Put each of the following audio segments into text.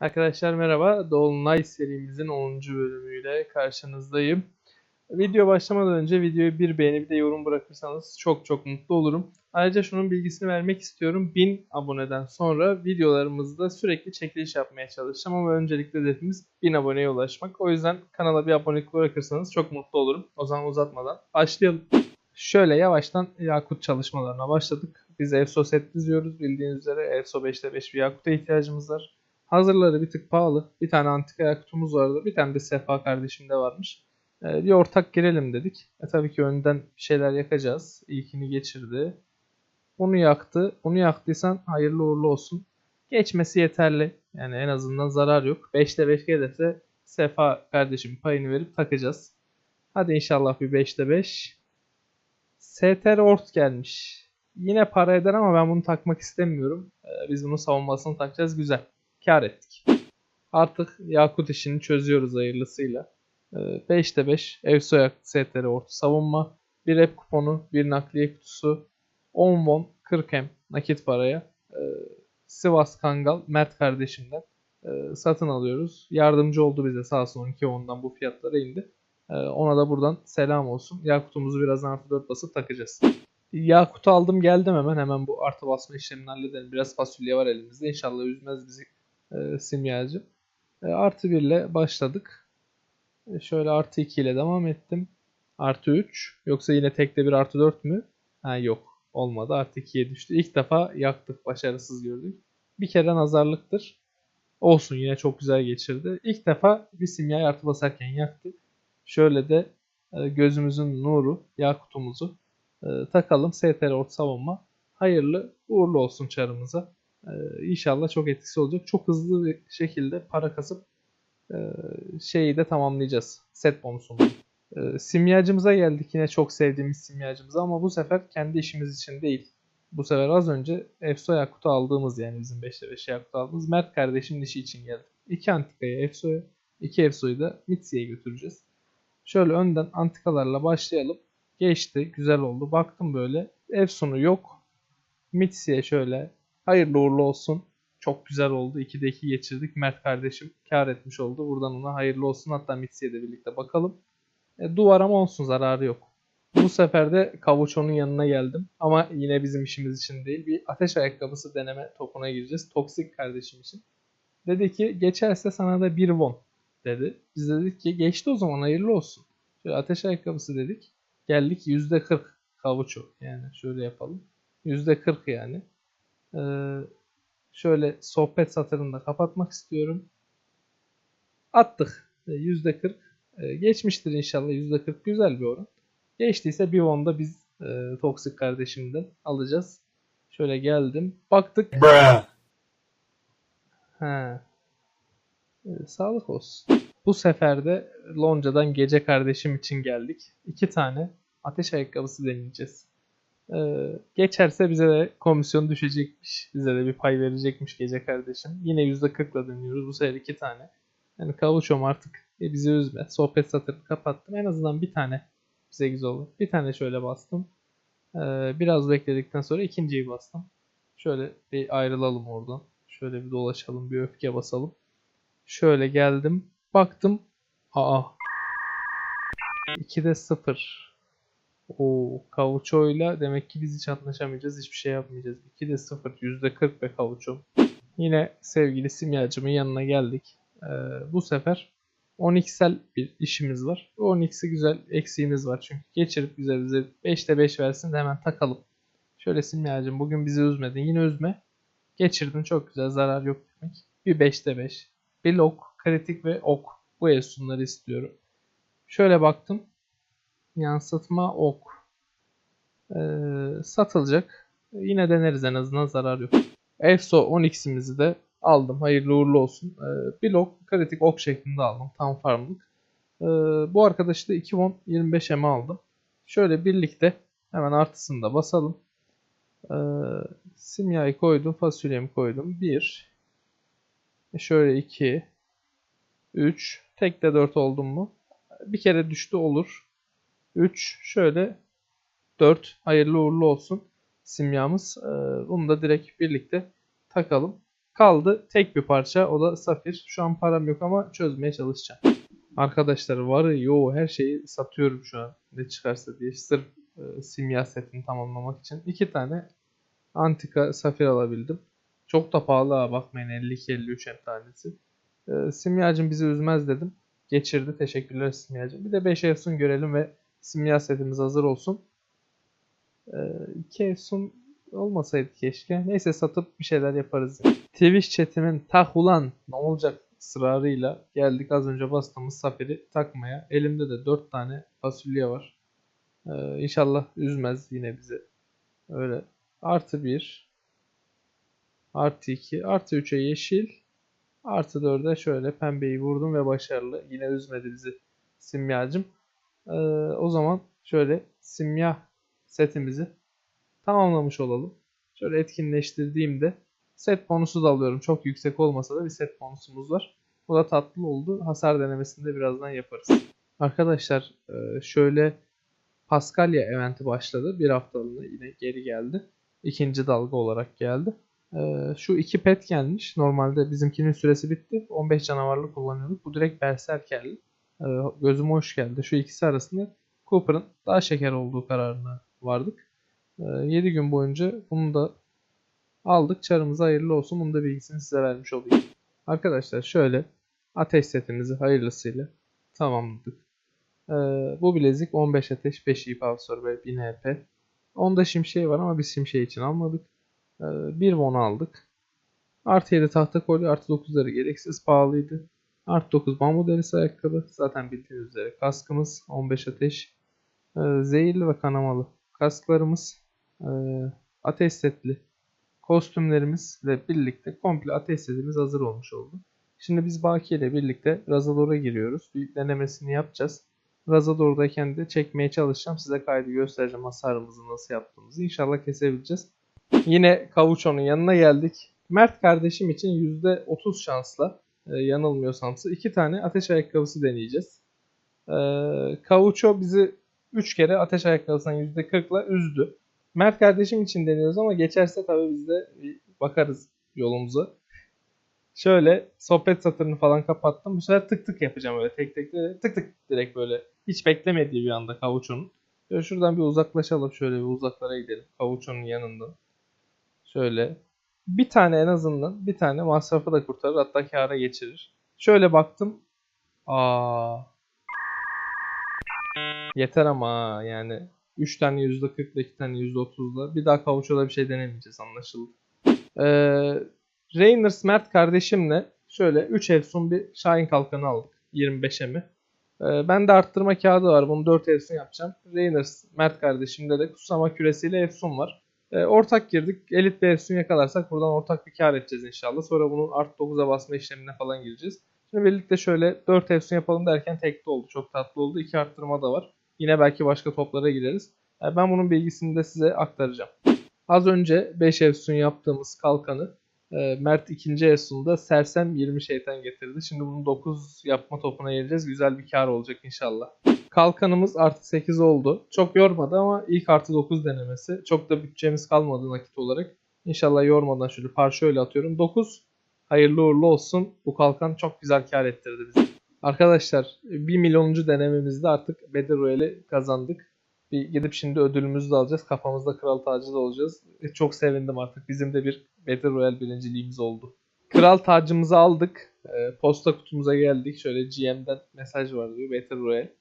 Arkadaşlar merhaba. Dolunay serimizin 10. bölümüyle karşınızdayım. Video başlamadan önce videoyu bir beğeni bir de yorum bırakırsanız çok çok mutlu olurum. Ayrıca şunun bilgisini vermek istiyorum. 1000 aboneden sonra videolarımızda sürekli çekiliş yapmaya çalışacağım ama öncelikle hedefimiz 1000 aboneye ulaşmak. O yüzden kanala bir abonelik bırakırsanız çok mutlu olurum. O zaman uzatmadan başlayalım. Şöyle yavaştan Yakut çalışmalarına başladık. Biz EFSO set diziyoruz. Bildiğiniz üzere EFSO 5'te 5 bir Yakut'a ihtiyacımız var. Hazırları bir tık pahalı. Bir tane antika Yakut'umuz vardı. Bir tane de Sefa kardeşimde varmış. Ee, bir ortak girelim dedik. E tabii ki önden bir şeyler yakacağız. İlkini geçirdi. Onu yaktı. Onu yaktıysan hayırlı uğurlu olsun. Geçmesi yeterli. Yani en azından zarar yok. 5'te 5 gelirse Sefa kardeşim payını verip takacağız. Hadi inşallah bir 5'te 5. STR Ort gelmiş. Yine para eder ama ben bunu takmak istemiyorum. Ee, biz bunun savunmasını takacağız. Güzel. Kar ettik. Artık Yakut işini çözüyoruz hayırlısıyla. Ee, 5'te 5. Evsoyak STR Orta savunma. Bir rep kuponu, bir nakliye kutusu. 10 won 40 m nakit paraya. Ee, Sivas Kangal Mert kardeşimden e, satın alıyoruz. Yardımcı oldu bize sağ olsun 12 won'dan bu fiyatlara indi. Ee, ona da buradan selam olsun. Yakutumuzu birazdan artı 4 basıp takacağız. Yakut'u aldım geldim hemen. Hemen bu artı basma işlemini halledelim. Biraz fasulye var elimizde. İnşallah üzmez bizi e, simyacı. E, artı 1 ile başladık. E, şöyle artı 2 ile devam ettim. Artı 3. Yoksa yine tekte bir artı 4 mü? Ha yok. Olmadı. Artı 2'ye düştü. İlk defa yaktık. Başarısız gördük. Bir kere nazarlıktır. Olsun yine çok güzel geçirdi. İlk defa bir simyayı artı basarken yaktık. Şöyle de e, gözümüzün nuru yakutumuzu e, takalım. STR ort savunma. Hayırlı uğurlu olsun çarımıza. Ee, inşallah çok etkisi olacak. Çok hızlı bir şekilde para kasıp e, şeyi de tamamlayacağız. Set bonusunu. E, simyacımıza geldik. Yine çok sevdiğimiz simyacımıza ama bu sefer kendi işimiz için değil. Bu sefer az önce Efso Yakut'u aldığımız yani bizim 5'te 5 Yakut'u aldığımız Mert kardeşimin işi için geldi. 2 antikayı Efso'ya, 2 Efso'yu da Mitsi'ye götüreceğiz. Şöyle önden antikalarla başlayalım. Geçti, güzel oldu. Baktım böyle. Efso'nu yok. Mitsi'ye şöyle Hayırlı uğurlu olsun. Çok güzel oldu. 2'de 2 geçirdik. Mert kardeşim kar etmiş oldu. Buradan ona hayırlı olsun. Hatta Mitsi'ye de birlikte bakalım. E, duvar ama olsun zararı yok. Bu sefer de Kavuço'nun yanına geldim. Ama yine bizim işimiz için değil. Bir ateş ayakkabısı deneme topuna gireceğiz. Toksik kardeşim için. Dedi ki geçerse sana da bir won dedi. Biz dedik ki geçti o zaman hayırlı olsun. Şöyle ateş ayakkabısı dedik. Geldik %40 Kavuço. Yani şöyle yapalım. %40 yani. Ee, şöyle sohbet satırını da kapatmak istiyorum. Attık. Ee, %40. Ee, geçmiştir inşallah. %40 güzel bir oran. Geçtiyse bir onda biz e, Toksik kardeşimden alacağız. Şöyle geldim. Baktık. He. Ee, sağlık olsun. Bu sefer de Lonca'dan gece kardeşim için geldik. İki tane ateş ayakkabısı deneyeceğiz. Ee, geçerse bize de komisyon düşecekmiş. Bize de bir pay verecekmiş gece kardeşim. Yine %40'la dönüyoruz. Bu sefer iki tane. Yani kavuçom artık e, bizi üzme. Sohbet satırını kapattım. En azından bir tane bize güzel olur. Bir tane şöyle bastım. Ee, biraz bekledikten sonra ikinciyi bastım. Şöyle bir ayrılalım oradan. Şöyle bir dolaşalım. Bir öfke basalım. Şöyle geldim. Baktım. Aa. 2'de 0. O Kavuço'yla demek ki biz hiç anlaşamayacağız. Hiçbir şey yapmayacağız. 2'de 0. %40 be Kavuço. Yine sevgili simyacımın yanına geldik. Ee, bu sefer 10x'el bir işimiz var. Bu 10x'i güzel eksiğimiz var çünkü. Geçirip bize bize 5'te 5 versin de hemen takalım. Şöyle simyacım bugün bizi üzmedin. Yine üzme. Geçirdin çok güzel zarar yok demek. Bir 5'te 5. Bir lok, kritik ve ok. Bu esunları istiyorum. Şöyle baktım yansıtma ok ee, satılacak. Yine deneriz en azından zarar yok. EFSO 10x'imizi de aldım. Hayırlı uğurlu olsun. Ee, bir log kritik ok şeklinde aldım. Tam farmlık. Ee, bu arkadaşı da 2 won 25 m aldım. Şöyle birlikte hemen artısını da basalım. Ee, simyayı koydum. Fasulyemi koydum. 1 Şöyle 2 3 Tek de 4 oldum mu? Bir kere düştü olur. 3 şöyle 4 hayırlı uğurlu olsun simyamız. Ee, bunu da direkt birlikte takalım. Kaldı tek bir parça o da safir. Şu an param yok ama çözmeye çalışacağım. Arkadaşlar varı yo her şeyi satıyorum şu an ne çıkarsa diye sırf e, simya setini tamamlamak için. iki tane antika safir alabildim. Çok da pahalı ha bakmayın 52-53 hem tanesi. Simyacım bizi üzmez dedim. Geçirdi teşekkürler simyacım. Bir de 5 Efsun görelim ve simya setimiz hazır olsun. 2 Efsun olmasaydı keşke. Neyse satıp bir şeyler yaparız. Twitch chatimin tak ulan ne olacak ısrarıyla geldik az önce bastığımız safiri takmaya. Elimde de 4 tane fasulye var. Ee, inşallah üzmez yine bizi. Öyle. Artı 1. Artı 2. Artı 3'e yeşil. Artı 4'e şöyle pembeyi vurdum ve başarılı. Yine üzmedi bizi simyacım. Ee, o zaman şöyle simya setimizi tamamlamış olalım. Şöyle etkinleştirdiğimde set bonusu da alıyorum. Çok yüksek olmasa da bir set bonusumuz var. Bu da tatlı oldu. Hasar denemesinde birazdan yaparız. Arkadaşlar e, şöyle Paskalya eventi başladı. Bir haftalığına yine geri geldi. İkinci dalga olarak geldi. E, şu iki pet gelmiş. Normalde bizimkinin süresi bitti. 15 canavarlı kullanıyorduk. Bu direkt berserkerli. E, gözüme hoş geldi. Şu ikisi arasında Cooper'ın daha şeker olduğu kararına vardık. 7 gün boyunca bunu da aldık. Çarımıza hayırlı olsun. Bunun da bilgisini size vermiş olayım. Arkadaşlar şöyle ateş setimizi hayırlısıyla tamamladık. Ee, bu bilezik 15 ateş 5 ip avsor ve 1000 HP. Onda şimşeği var ama biz şimşeği için almadık. Ee, bir won aldık. Artı 7 tahta kolye artı 9'ları gereksiz pahalıydı. Artı 9 bambu derisi ayakkabı. Zaten bildiğiniz üzere kaskımız 15 ateş. Ee, zehirli ve kanamalı kasklarımız. Ee, ateş setli kostümlerimizle birlikte komple ateş setimiz hazır olmuş oldu. Şimdi biz Baki ile birlikte Razador'a giriyoruz. Bir denemesini yapacağız. Razador'dayken de çekmeye çalışacağım. Size kaydı göstereceğim hasarımızı nasıl yaptığımızı. İnşallah kesebileceğiz. Yine Kavuço'nun yanına geldik. Mert kardeşim için %30 şansla e, iki tane ateş ayakkabısı deneyeceğiz. E, Kavuço bizi 3 kere ateş ayakkabısından %40'la üzdü. Mert kardeşim için deniyoruz ama geçerse tabii biz de bakarız yolumuza. Şöyle sohbet satırını falan kapattım. Bu sefer tık tık yapacağım öyle tek tek de tık tık direkt böyle. Hiç beklemediği bir anda kavuçonun. Şöyle şuradan bir uzaklaşalım şöyle bir uzaklara gidelim kavuçonun yanından. Şöyle bir tane en azından bir tane masrafı da kurtarır hatta kâra geçirir. Şöyle baktım. Aa. Yeter ama yani 3 tane %40'la 2 tane %30'la. Bir daha kavuçoda bir şey denemeyeceğiz anlaşıldı. Ee, Rainer Mert kardeşimle şöyle 3 Efsun bir Şahin kalkanı aldık. 25'e mi? Ee, ben de arttırma kağıdı var. Bunu 4 Efsun yapacağım. Rainer Mert kardeşimde de kutsama küresiyle Efsun var. Ee, ortak girdik. Elit bir Efsun yakalarsak buradan ortak bir kar edeceğiz inşallah. Sonra bunun art 9'a basma işlemine falan gireceğiz. Şimdi birlikte şöyle 4 Efsun yapalım derken tekli oldu. Çok tatlı oldu. 2 arttırma da var. Yine belki başka toplara gireriz. E, ben bunun bilgisini de size aktaracağım. Az önce 5 Efsun yaptığımız kalkanı e, Mert 2. Efsun'da Sersem 20 şeytan getirdi. Şimdi bunu 9 yapma topuna geleceğiz. Güzel bir kar olacak inşallah. Kalkanımız artı 8 oldu. Çok yormadı ama ilk artı 9 denemesi. Çok da bütçemiz kalmadı nakit olarak. İnşallah yormadan şöyle parça öyle atıyorum. 9 hayırlı uğurlu olsun. Bu kalkan çok güzel kar ettirdi bizi. Arkadaşlar 1 milyonuncu denememizde artık Battle Royale'i kazandık. Bir gidip şimdi ödülümüzü de alacağız. Kafamızda kral tacı da olacağız. E, çok sevindim artık. Bizim de bir Battle Royale birinciliğimiz oldu. Kral tacımızı aldık. E, posta kutumuza geldik. Şöyle GM'den mesaj var diyor Battle Royale.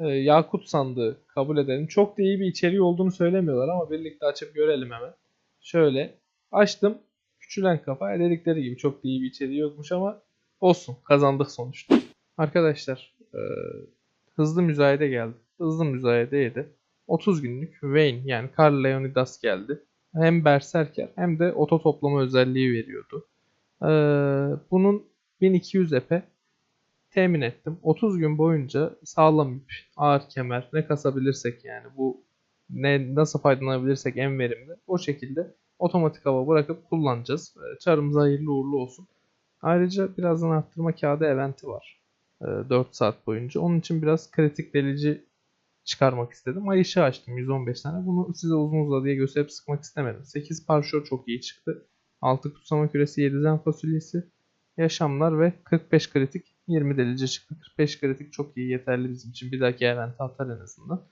E, Yakut sandığı kabul edelim. Çok da iyi bir içeriği olduğunu söylemiyorlar ama birlikte açıp görelim hemen. Şöyle açtım. Küçülen kafa dedikleri gibi çok da iyi bir içeriği yokmuş ama olsun kazandık sonuçta. Arkadaşlar e, hızlı müzayede geldi. Hızlı müzayedeydi. 30 günlük Vayne yani Carl Leonidas geldi. Hem berserker hem de oto toplama özelliği veriyordu. Ee, bunun 1200 epe temin ettim. 30 gün boyunca sağlam ip, ağır kemer ne kasabilirsek yani bu ne nasıl faydalanabilirsek en verimli o şekilde otomatik hava bırakıp kullanacağız. Çarımıza hayırlı uğurlu olsun. Ayrıca birazdan arttırma kağıdı eventi var. 4 saat boyunca. Onun için biraz kritik delici çıkarmak istedim. Ay ışığı açtım 115 tane. Bunu size uzun uzadıya gösterip sıkmak istemedim. 8 parşör çok iyi çıktı. 6 kutsama küresi, 7 zen fasulyesi, yaşamlar ve 45 kritik. 20 delice çıktı. 45 kritik çok iyi yeterli bizim için. Bir dahaki event atar en azından.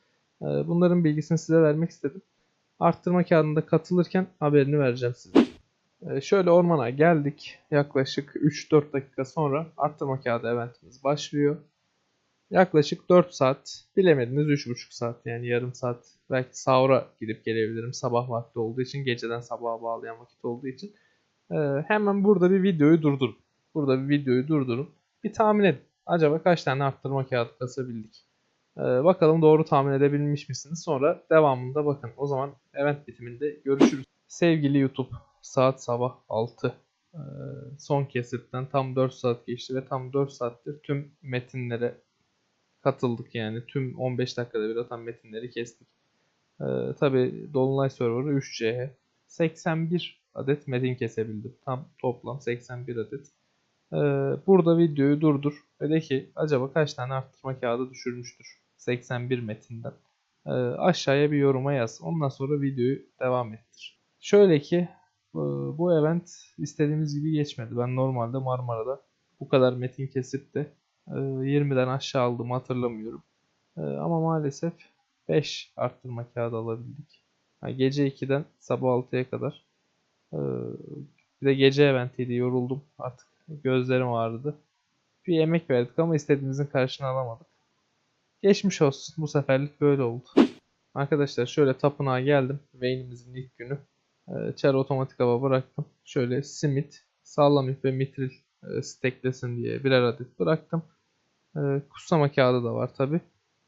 Ee, Bunların bilgisini size vermek istedim. Arttırma kağıdında katılırken haberini vereceğim size. Ee, Şöyle ormana geldik. Yaklaşık 3-4 dakika sonra arttırma kağıdı eventimiz başlıyor. Yaklaşık 4 saat, bilemediniz 3,5 saat yani yarım saat. Belki sahura gidip gelebilirim sabah vakti olduğu için, geceden sabaha bağlayan vakit olduğu için. Ee, hemen burada bir videoyu durdurun. Burada bir videoyu durdurun. Bir tahmin edin. Acaba kaç tane arttırma kağıdı kasabildik? Ee, bakalım doğru tahmin edebilmiş misiniz? Sonra devamında bakın. O zaman event bitiminde görüşürüz. Sevgili YouTube, saat sabah 6. Ee, son kesitten tam 4 saat geçti ve tam 4 saattir tüm metinlere katıldık yani. Tüm 15 dakikada bir atan metinleri kestik. Ee, Tabi Dolunay Server'ı 3CH. 81 adet metin kesebildim. Tam toplam 81 adet. Ee, burada videoyu durdur ve de ki acaba kaç tane arttırma kağıdı düşürmüştür 81 metinden. Ee, aşağıya bir yoruma yaz. Ondan sonra videoyu devam ettir. Şöyle ki bu bu event istediğimiz gibi geçmedi. Ben normalde Marmara'da bu kadar metin kesip de e, 20'den aşağı aldığımı hatırlamıyorum. E, ama maalesef 5 arttırma kağıdı alabildik. Gece 2'den sabah 6'ya kadar. E, bir de gece eventiydi yoruldum artık gözlerim ağrıdı. Bir emek verdik ama istediğimizin karşını alamadık. Geçmiş olsun bu seferlik böyle oldu. Arkadaşlar şöyle tapınağa geldim. Vayne'imizin ilk günü. E, Çar otomatik hava bıraktım. Şöyle simit, sağlam ip ve mitril e, steklesin diye birer adet bıraktım. E, kutsama kağıdı da var tabi.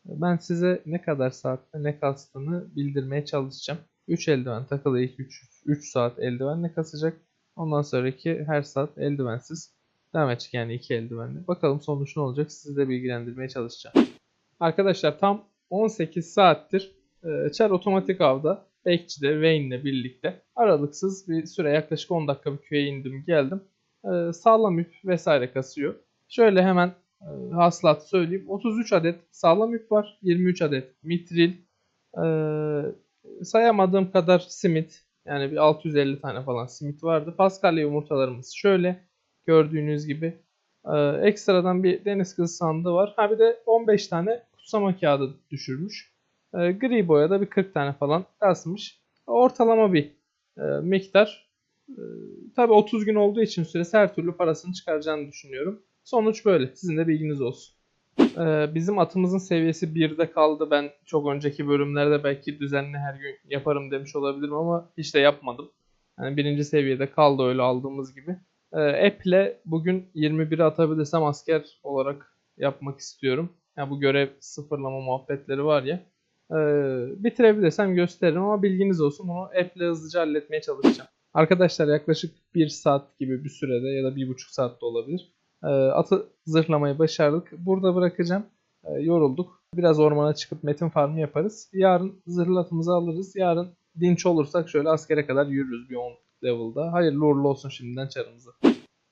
Ben size ne kadar saatte ne kastığını bildirmeye çalışacağım. 3 eldiven takılı ilk 3, 3 saat eldivenle kasacak. Ondan sonraki her saat eldivensiz devam edecek yani 2 eldivenle. Bakalım sonuç ne olacak sizi de bilgilendirmeye çalışacağım. Arkadaşlar tam 18 saattir e, Char otomatik avda Bekçi'de Vayne'le birlikte aralıksız bir süre yaklaşık 10 dakika bir köye indim geldim. E, sağlam ip vesaire kasıyor. Şöyle hemen e, hasılat söyleyeyim. 33 adet sağlam ip var. 23 adet mitril. E, sayamadığım kadar simit. Yani bir 650 tane falan simit vardı. Paskalya yumurtalarımız şöyle. Gördüğünüz gibi. E, ekstradan bir deniz kızı sandığı var. Ha bir de 15 tane kutsama kağıdı düşürmüş. E, gri boyada bir 40 tane falan kasmış. Ortalama bir e, miktar. E, tabii 30 gün olduğu için süresi her türlü parasını çıkaracağını düşünüyorum. Sonuç böyle. Sizin de bilginiz olsun. Ee, bizim atımızın seviyesi 1'de kaldı. Ben çok önceki bölümlerde belki düzenli her gün yaparım demiş olabilirim ama hiç de yapmadım. Yani birinci seviyede kaldı öyle aldığımız gibi. Ee, App'le bugün 21'i atabilirsem asker olarak yapmak istiyorum. Yani bu görev sıfırlama muhabbetleri var ya. Ee, bitirebilirsem gösteririm ama bilginiz olsun bunu app'le hızlıca halletmeye çalışacağım. Arkadaşlar yaklaşık 1 saat gibi bir sürede ya da 1,5 saat de olabilir. Ee, atı zırhlamayı başardık. Burada bırakacağım. Ee, yorulduk. Biraz ormana çıkıp metin farmı yaparız. Yarın zırhlı atımızı alırız. Yarın dinç olursak şöyle askere kadar yürürüz bir 10 level'da. Hayırlı uğurlu olsun şimdiden çarımıza.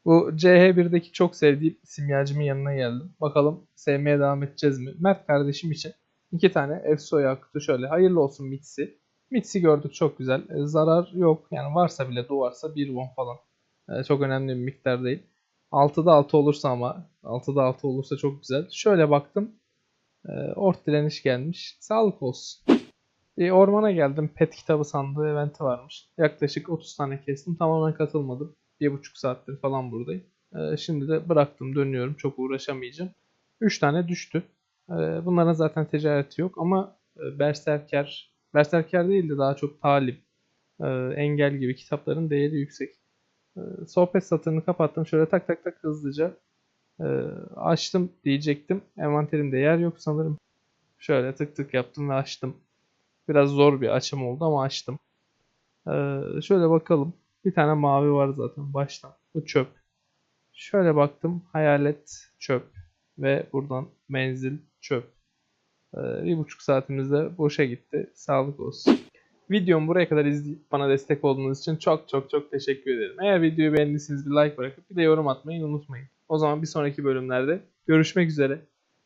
Bu CH1'deki çok sevdiğim simyacımın yanına geldim. Bakalım sevmeye devam edeceğiz mi? Mert kardeşim için iki tane Efsoy akıtı şöyle. Hayırlı olsun Mitsi. Mitsi gördük çok güzel. Ee, zarar yok. Yani varsa bile duvarsa 1 won falan. Ee, çok önemli bir miktar değil. 6'da 6 olursa ama 6'da 6 olursa çok güzel. Şöyle baktım. E, ort direniş gelmiş. Sağlık olsun. Bir ormana geldim. Pet kitabı sandığı eventi varmış. Yaklaşık 30 tane kestim. Tamamen katılmadım. 1,5 saattir falan buradayım. E, şimdi de bıraktım dönüyorum. Çok uğraşamayacağım. 3 tane düştü. E, bunların zaten ticareti yok ama e, Berserker, Berserker değil de daha çok Talip, e, Engel gibi kitapların değeri yüksek. Ee, sohbet satırını kapattım. Şöyle tak tak tak hızlıca e, açtım diyecektim. Envanterimde yer yok sanırım. Şöyle tık tık yaptım ve açtım. Biraz zor bir açım oldu ama açtım. Ee, şöyle bakalım. Bir tane mavi var zaten baştan. Bu çöp. Şöyle baktım. Hayalet çöp. Ve buradan menzil çöp. Ee, bir buçuk saatimiz de boşa gitti. Sağlık olsun. Videomu buraya kadar izleyip bana destek olduğunuz için çok çok çok teşekkür ederim. Eğer videoyu beğendiyseniz bir like bırakıp bir de yorum atmayı unutmayın. O zaman bir sonraki bölümlerde görüşmek üzere.